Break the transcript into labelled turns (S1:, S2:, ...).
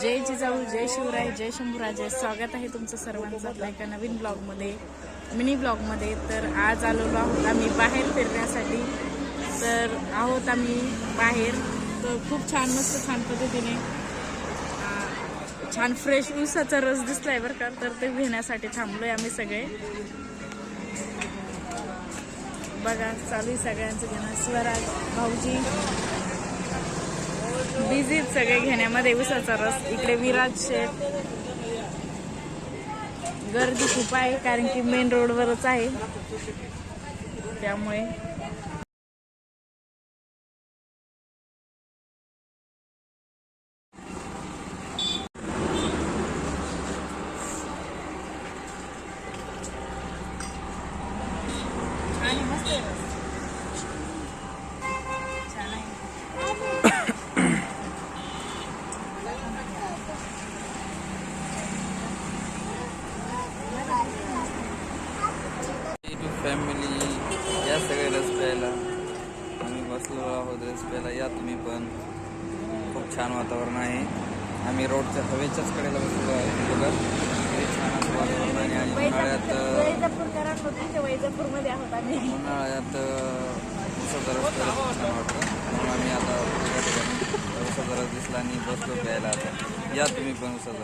S1: जय जिजाऊ जय शिवराय जय शंभूराजे. स्वागत आहे तुमचं सर्वांचं आपल्या एका नवीन ब्लॉगमध्ये मिनी ब्लॉगमध्ये तर आज आलेलो आहोत आम्ही बाहेर फिरण्यासाठी. तर आहोत आम्ही बाहेर. तर खूप छान मस्त छान पद्धतीने छान फ्रेश ऊसाचा रस दिसलाय बरं का. तर ते घेण्यासाठी थांबलोय आम्ही सगळे. बघा चालू आहे सगळ्यांचं घेणं. स्वराज भाऊजी. बिझी सगळे घेण्यामध्ये उसाचा रस. इकडे विराज शेठ. गर्दी खूप आहे कारण की मेन रोडवरच आहे. त्यामुळे छान आहे, मस्त आहे रस. छान आहे
S2: फॅमिली या सगळ्या रस्त्याला प्यायला. आम्ही बसलो आहोत रस प्यायला. या तुम्ही पण. खूप छान वातावरण आहे. आम्ही रोडच्या हवेच्याच कडेला बसलो आहे बघा किती छान असं वातावरण आहे आणि उन्हाळ्यात
S1: वैजापूरकरांमध्ये वैजापूरमध्ये आहोत आम्ही
S2: उन्हाळ्यात छान वाटतं. म्हणून आम्ही आता दिसला आणि बसलो प्यायला आता. या तुम्ही पण प्यायला